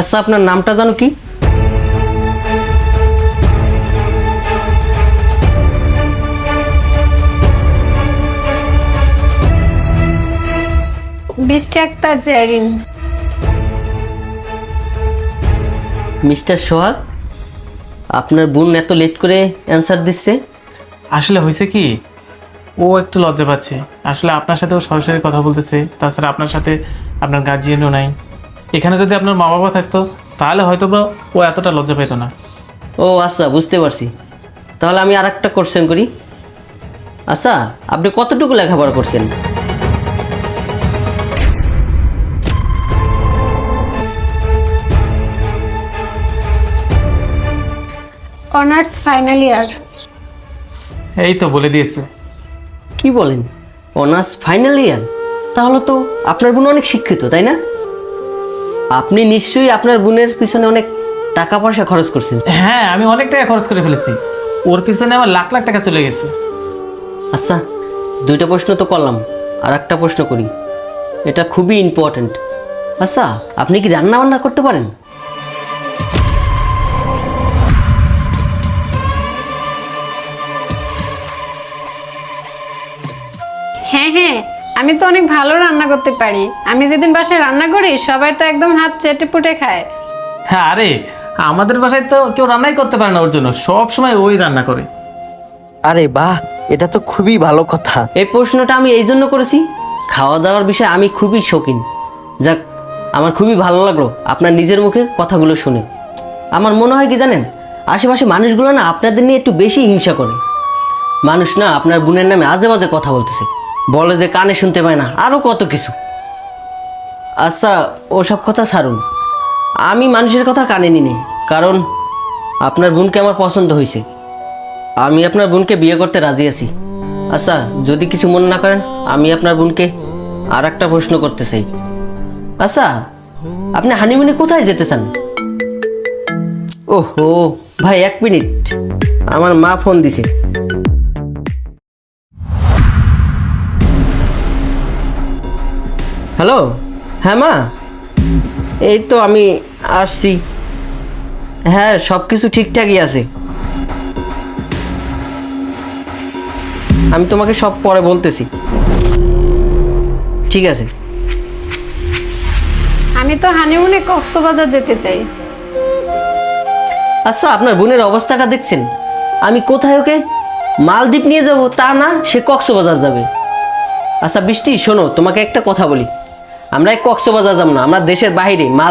আচ্ছা আপনার নামটা জানো কি? বৃষ্টি আক্তার জেরিন। মিস্টার সোহাগ আপনার বোন এত লেট করে অ্যান্সার দিচ্ছে। আসলে হয়েছে কি ও একটু লজ্জা পাচ্ছে। আসলে আপনার সাথে ও সরাসরি কথা বলতেছে তাছাড়া আপনার সাথে আপনার গার্জিয়ানও নাই। এখানে যদি আপনার মা বাবা থাকতো তাহলে হয়তো বা ও এতটা লজ্জা পেত না। ও আচ্ছা বুঝতে পারছি। তাহলে আমি আর একটা কোশ্চেন করি। আচ্ছা আপনি কতটুকু লেখাপড়া করছেন? Honours final year. এই তো বলে দিয়েছে। কি বলেন? Honours final year? তাহলে তো আপনার বোন অনেক শিক্ষিত তাই না? আপনি নিশ্চয়ই আপনার বোনের পিছনে অনেক টাকা পয়সা খরচ করছেন। হ্যাঁ আমি অনেক টাকা খরচ করে ফেলেছি। ওর পিছনে আমার লাখ লাখ টাকা চলে গেছে। আচ্ছা দুইটা প্রশ্ন তো করলাম আর একটা প্রশ্ন করি। এটা খুবই ইম্পর্ট্যান্ট আচ্ছা আপনি কি রান্না বান্না করতে পারেন? হ্যাঁ হ্যাঁ আমি তো অনেক ভালো রান্না করতে পারি। আমি যেদিন বাসায় রান্না করি সবাই তো একদম হাত চেটে পুটে খায়। হ্যাঁ আরে আমাদের বাসায় তো কেউ রান্নাই করতে পারে না ওর জন্য। সব সময় ওই রান্না করে। আরে বাহ এটা তো খুবই ভালো কথা। এই প্রশ্নটা আমি এই জন্য করেছি খাওয়া দাওয়ার বিষয়ে আমি খুবই শৌখিন। যাক আমার খুবই ভালো লাগল আপনার নিজের মুখে কথাগুলো শুনে। আমার মনে হয় কি জানেন আশেপাশে মানুষগুলো না আপনাদের নিয়ে একটু বেশি হিংসা করে। মানুষ না আপনার বোনের নামে আজে বাজে কথা বলতেছে। বলে যে কানে শুনতে পায় না আরও কত কিছু। আচ্ছা ওসব কথা ছাড়ুন। আমি মানুষের কথা কানে নিই কারণ আপনার বোনকে আমার পছন্দ হয়েছে। আমি আপনার বোনকে বিয়ে করতে রাজি আছি। আচ্ছা যদি কিছু মনে না করেন, আমি আপনার বোনকে আর একটা প্রশ্ন করতে চাই। আচ্ছা আপনি হানিমুনি কোথায় যেতে চান? ওহো, ভাই, এক মিনিট। আমার মা ফোন দিছে। হ্যালো? হ্যাঁ মা? এই তো আমি আসছি। হ্যাঁ সব কিছু ঠিকঠাকই আছে। আমি তোমাকে সব পরে বলতেছি। ঠিক আছে। আমি তো হানিমুনে কক্সবাজার যেতে চাই। আচ্ছা আপনার বোনের অবস্থাটা দেখছেন। আমি কোথায় ওকে? মালদ্বীপ নিয়ে যাব তা না সে কক্সবাজার যাবে। আচ্ছা বৃষ্টি শোনো তোমাকে একটা কথা বলি। আমরা কক্সবাজার যাব না আমরা দেশের মাল